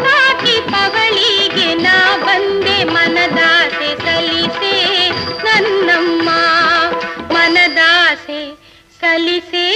ಸಾಕಿ ಪವಳಿಗೆ ನಾ ಬಂದೆ ಮನದಾಸೆ ಸಲಿಸೆ ನನ್ನಮ್ಮ ಮನದಾಸೆ ಸಲಿಸೇ